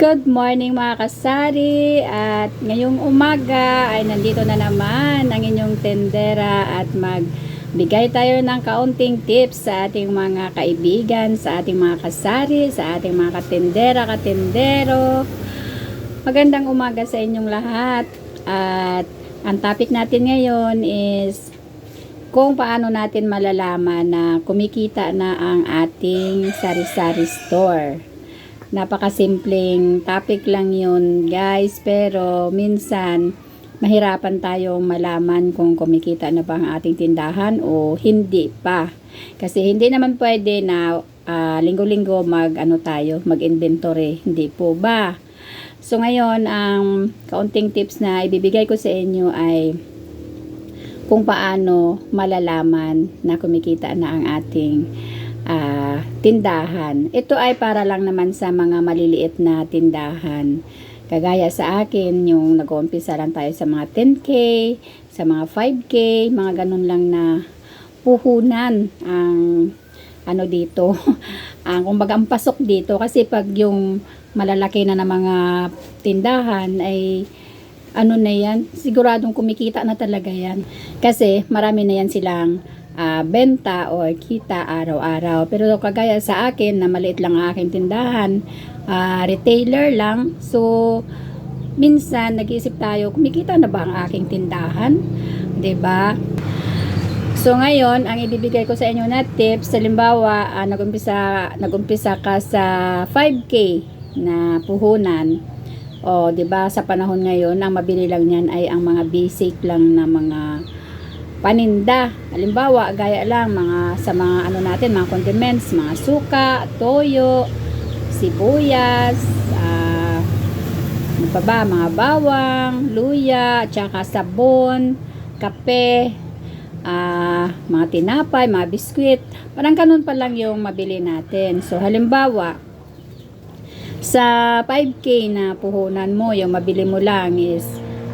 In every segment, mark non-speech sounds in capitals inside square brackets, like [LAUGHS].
Good morning mga kasari. At ngayong umaga ay nandito na naman ang inyong tendera at magbigay tayo ng kaunting tips sa ating mga kaibigan, sa ating mga kasari, sa ating mga katendera, katendero. Magandang umaga sa inyong lahat. At ang topic natin ngayon is kung paano natin malalaman na kumikita na ang ating sari-sari store napakasimpleng topic lang yun guys. Pero minsan mahirapan tayong malaman kung kumikita na ba ang ating tindahan o hindi pa. Kasi hindi naman pwede na ah, linggo-linggo mag ano tayo mag inventory hindi po ba? So ngayon ang kaunting tips na ibibigay ko sa inyo ay kung paano malalaman na kumikita na ang ating ah, tindahan. Ito ay para lang naman sa mga maliliit na tindahan. Kagaya sa akin, yung nag-uumpisa lang tayo sa mga 10K, sa mga 5K, mga ganun lang na puhunan ang ano dito. [LAUGHS] ang kumbaga ang pasok dito kasi pag yung malalaki na ng mga tindahan ay ano na yan, siguradong kumikita na talaga yan. Kasi marami na yan silang ah, benta o kita araw-araw. Pero kagaya sa akin na maliit lang ang aking tindahan, ah, retailer lang. So, minsan nag-iisip tayo, kumikita na ba ang aking tindahan? 'Di ba? So ngayon, ang ibibigay ko sa inyo na tips, halimbawa, ah, nag-umpisa, nag-umpisa ka sa 5K na puhunan. O, 'di ba, sa panahon ngayon, ang mabili lang niyan ay ang mga basic lang na mga paninda. Halimbawa, gaya lang mga sa mga ano natin, mga condiments, mga suka, toyo, sibuyas, ah, ano pa ba, mga bawang, luya, tsaka sabon, kape, ah, mga tinapay, mga biskwit. Parang ganun pa lang yung mabili natin. So, halimbawa, sa 5K na puhunan mo, yung mabili mo lang is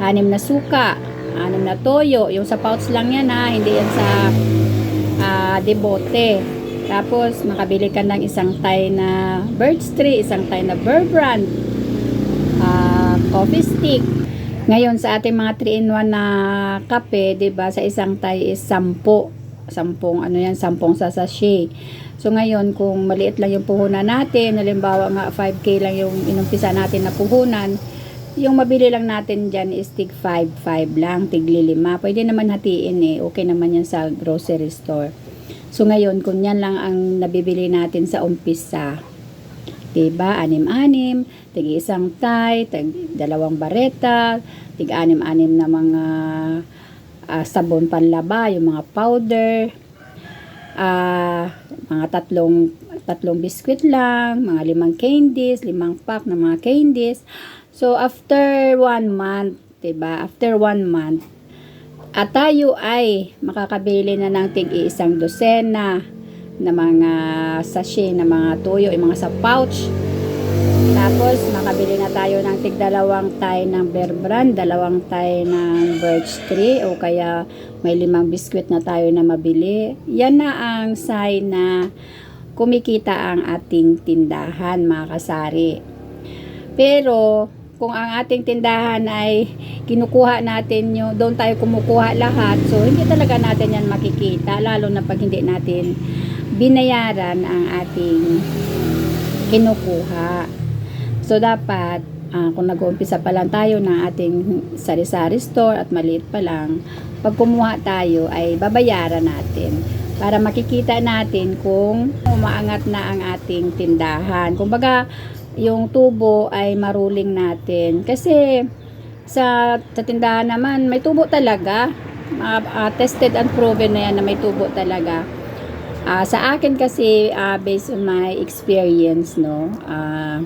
anim na suka, anim na toyo. Yung sa pouch lang yan ha, hindi yan sa ah, debote. Tapos, makabili ka ng isang tie na birch tree, isang tie na Burr Brand, ah, coffee stick. Ngayon, sa ating mga 3-in-1 na kape, ba sa isang tie is 10. Sampung, ano yan, sampung sa sachet. So, ngayon, kung maliit lang yung puhunan natin, halimbawa nga 5K lang yung inumpisa natin na puhunan, yung mabili lang natin dyan is tig 5, 5 lang, tig 5. Pwede naman hatiin eh, okay naman yan sa grocery store. So, ngayon, kung yan lang ang nabibili natin sa umpisa, Diba? Anim-anim, tig isang tay, tig dalawang bareta, tig anim-anim na mga ah, sabon panlaba, yung mga powder, ah, mga tatlong tatlong biskwit lang, mga limang candies, limang pack na mga candies. So, after one month, ba After one month, at tayo ay makakabili na ng tig isang dosena na mga sachet na mga tuyo, yung mga sa pouch. Tapos, makabili na tayo ng tig dalawang tay ng Bear Brand, dalawang tay ng Birch Tree, o kaya may limang biskwit na tayo na mabili. Yan na ang sign na kumikita ang ating tindahan, mga kasari. Pero, kung ang ating tindahan ay kinukuha natin yung, doon tayo kumukuha lahat, so hindi talaga natin yan makikita, lalo na pag hindi natin binayaran ang ating kinukuha. So, dapat, ah, kung nag-uumpisa pa lang tayo ng ating sari-sari store at maliit pa lang, pag kumuha tayo ay babayaran natin para makikita natin kung umaangat na ang ating tindahan. Kumbaga, yung tubo ay maruling natin. Kasi, sa, sa tindahan naman, may tubo talaga. Ah, ah, tested and proven na yan na may tubo talaga. Ah, sa akin kasi ah, based on my experience no, ah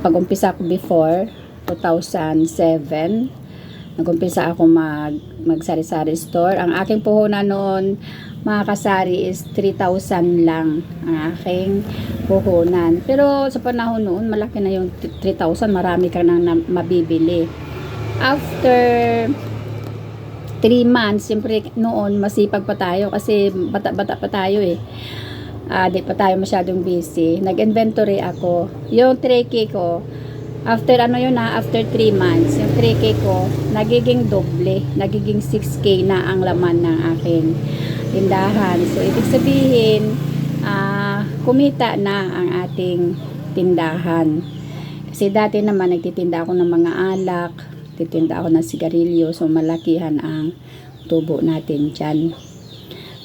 pag-umpisa ko before 2007, nag-umpisa ako mag magsari-sari store. Ang aking puhunan noon mga kasari is 3,000 lang ang aking puhunan. Pero sa panahon noon, malaki na yung 3,000, marami ka nang na- mabibili. After 3 months, siyempre noon masipag pa tayo kasi bata-bata pa tayo eh. ah, di pa tayo masyadong busy. Nag-inventory ako. Yung cake ko, after ano yun na, after 3 months, yung tray cake ko, nagiging doble, nagiging 6K na ang laman ng aking tindahan. So, ibig sabihin, ah, kumita na ang ating tindahan. Kasi dati naman, nagtitinda ako ng mga alak, titinda ako ng sigarilyo, so malakihan ang tubo natin dyan.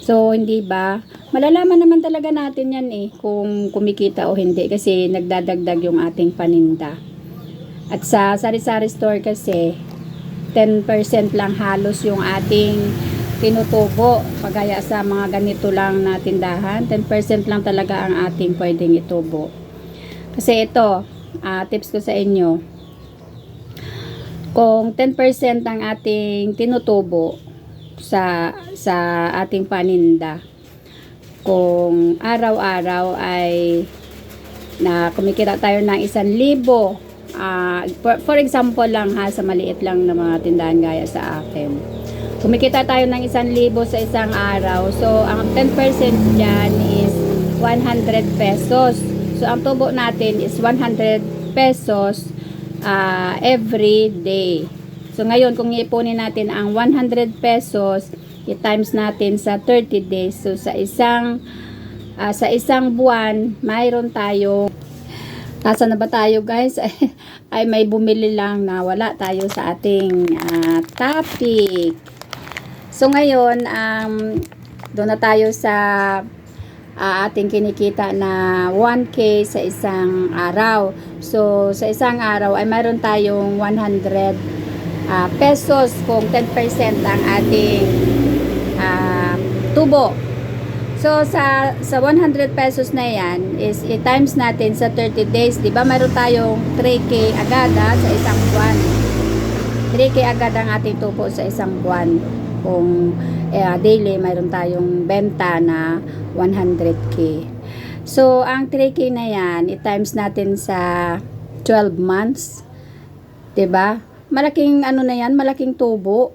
So, hindi ba? Malalaman naman talaga natin yan eh, kung kumikita o hindi, kasi nagdadagdag yung ating paninda. At sa sari-sari store kasi, 10% lang halos yung ating tinutubo. Pagaya sa mga ganito lang na tindahan, 10% lang talaga ang ating pwedeng itubo. Kasi ito, ah, tips ko sa inyo, kung 10% ang ating tinutubo sa sa ating paninda, kung araw-araw ay na kumikita tayo ng isang libo, ah, for, for example lang ha, sa maliit lang na mga tindahan gaya sa akin. Kumikita tayo ng isang libo sa isang araw. So, ang 10% dyan is 100 pesos. So, ang tubo natin is 100 pesos ah, every day. So, ngayon, kung iipunin natin ang 100 pesos, i-times natin sa 30 days. So, sa isang ah, sa isang buwan, mayroon tayo Nasa na ba tayo guys? [LAUGHS] ay may bumili lang na wala tayo sa ating ah, topic. So ngayon, um, doon na tayo sa ah, ating kinikita na 1K sa isang araw. So sa isang araw ay mayroon tayong 100 ah, pesos kung 10% ang ating ah, tubo. So sa sa 100 pesos na 'yan is i-times natin sa 30 days, 'di ba? Meron tayong 3k agad ha, sa isang buwan. 3k agad ang ating tubo sa isang buwan. Kung eh, daily mayroon tayong benta na 100k. So ang 3k na 'yan, i-times natin sa 12 months. 'Di ba? Malaking ano na 'yan, malaking tubo.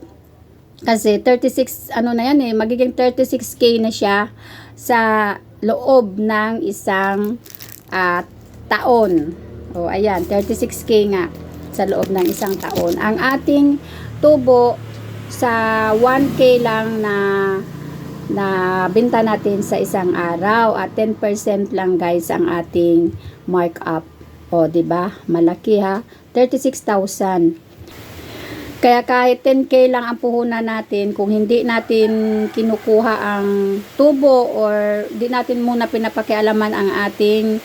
Kasi 36 ano na yan eh, magiging 36k na siya sa loob ng isang ah, taon. O ayan, 36k nga sa loob ng isang taon. Ang ating tubo sa 1k lang na na binta natin sa isang araw at 10% lang guys ang ating markup. O, ba? Malaki ha. 36,000. Kaya kahit 10k lang ang puhunan natin, kung hindi natin kinukuha ang tubo or di natin muna pinapakialaman ang ating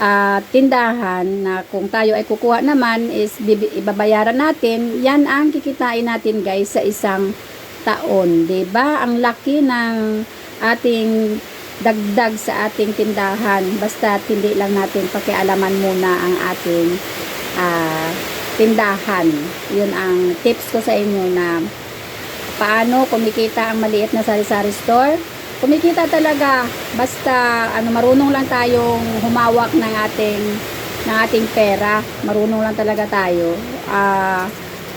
ah, tindahan na kung tayo ay kukuha naman is ibabayaran natin, yan ang kikitain natin guys sa isang taon, ba? Ang laki ng ating dagdag sa ating tindahan basta hindi lang natin pakialaman muna ang ating ah, tindahan. Yun ang tips ko sa inyo na paano kumikita ang maliit na sari-sari store. Kumikita talaga basta ano marunong lang tayong humawak ng ating ng ating pera. Marunong lang talaga tayo. Ah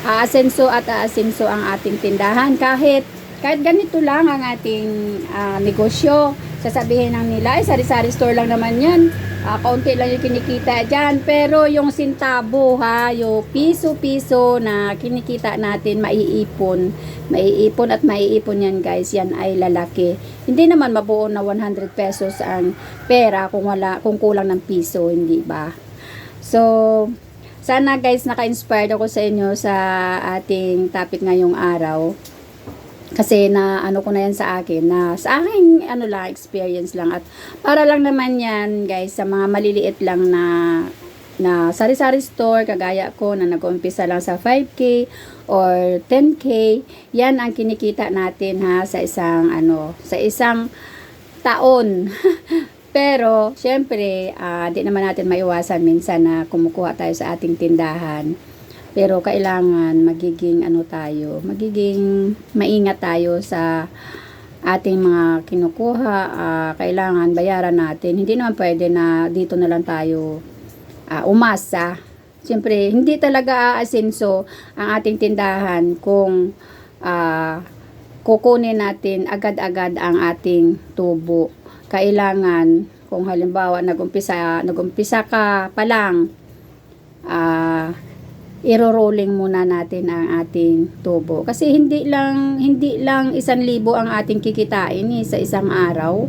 aasenso at aasenso ang ating tindahan kahit kahit ganito lang ang ating ah, negosyo. Sasabihin ng nila, ay sari-sari store lang naman yan. Ah, kaunti lang yung kinikita dyan. Pero yung sintabo ha, yung piso-piso na kinikita natin, maiipon. Maiipon at maiipon yan guys, yan ay lalaki. Hindi naman mabuo na 100 pesos ang pera kung wala kung kulang ng piso, hindi ba? So, sana guys naka-inspired ako sa inyo sa ating topic ngayong araw. Kasi na ano ko na yan sa akin na sa aking ano lang experience lang. At para lang naman yan guys sa mga maliliit lang na na sari-sari store kagaya ko na nag-umpisa lang sa 5k or 10k yan ang kinikita natin ha sa isang ano sa isang taon. [LAUGHS] Pero syempre ah, di naman natin maiwasan minsan na kumukuha tayo sa ating tindahan pero kailangan magiging ano tayo, magiging maingat tayo sa ating mga kinukuha, ah, kailangan bayaran natin. Hindi naman pwede na dito na lang tayo ah, umasa. Siyempre, hindi talaga aasenso ang ating tindahan kung ah, kukunin natin agad-agad ang ating tubo. kailangan kung halimbawa nagumpisa nagumpisa ka pa lang ah iro-rolling muna natin ang ating tubo. Kasi hindi lang hindi lang isang libo ang ating kikitain eh, sa isang araw.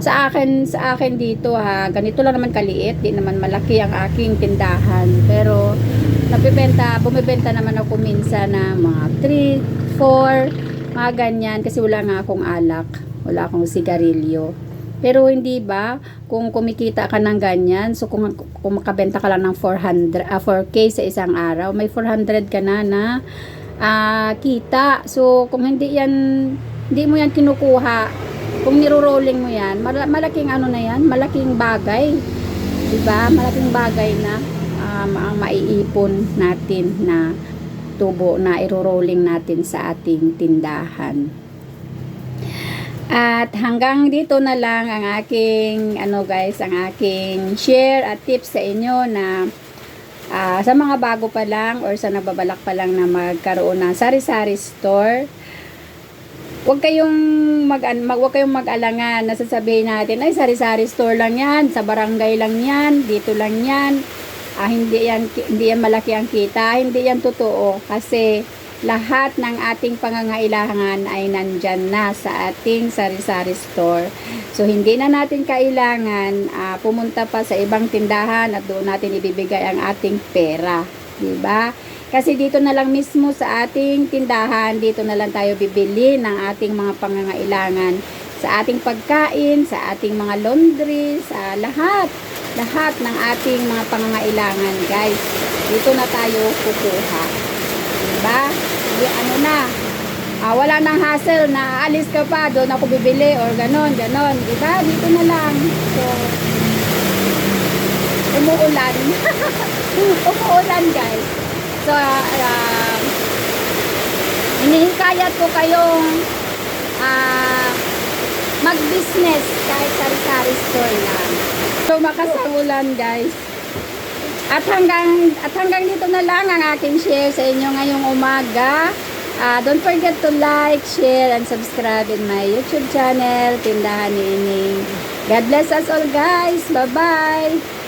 Sa akin sa akin dito ha ganito lang naman kaliit di naman malaki ang aking tindahan. Pero nabibenta bumibenta naman ako minsan na mga 3 4 mga ganyan kasi wala nga akong alak wala akong sigarilyo pero hindi ba, kung kumikita ka ng ganyan, so kung, kung makabenta ka lang ng 400, ah, 4K sa isang araw, may 400 ka na na ah, kita. So kung hindi yan, hindi mo yan kinukuha, kung niro-rolling mo yan, mala- malaking ano na yan, malaking bagay. 'Di ba? Malaking bagay na um, ang maiipon natin na tubo na iro-rolling natin sa ating tindahan. At hanggang dito na lang ang aking ano guys, ang aking share at tips sa inyo na ah, sa mga bago pa lang or sa nababalak pa lang na magkaroon ng sari-sari store. Huwag kayong mag, mag huwag kayong mag-alangan na sasabihin natin ay sari-sari store lang 'yan, sa barangay lang 'yan, dito lang 'yan. Ah, hindi yan hindi yan malaki ang kita, hindi yan totoo kasi lahat ng ating pangangailangan ay nandyan na sa ating sari-sari store. So, hindi na natin kailangan ah, pumunta pa sa ibang tindahan at doon natin ibibigay ang ating pera. ba? Kasi dito na lang mismo sa ating tindahan, dito na lang tayo bibili ng ating mga pangangailangan sa ating pagkain, sa ating mga laundry, sa lahat, lahat ng ating mga pangangailangan, guys. Dito na tayo kukuha. Diba? Di, ano na, ah, wala nang hassle na alis ka pa, doon ako bibili or ganon, ganon. Diba? Dito na lang. So, umuulan. [LAUGHS] umuulan, guys. So, uh, inihikayat ko kayong ah, mag-business kahit sari-sari store lang. So, makasagulan, guys. At hanggang at hanggang dito na lang ang aking share sa inyo ngayong umaga. Ah, don't forget to like, share, and subscribe in my YouTube channel, Tindahan ni Ining. God bless us all guys. Bye-bye!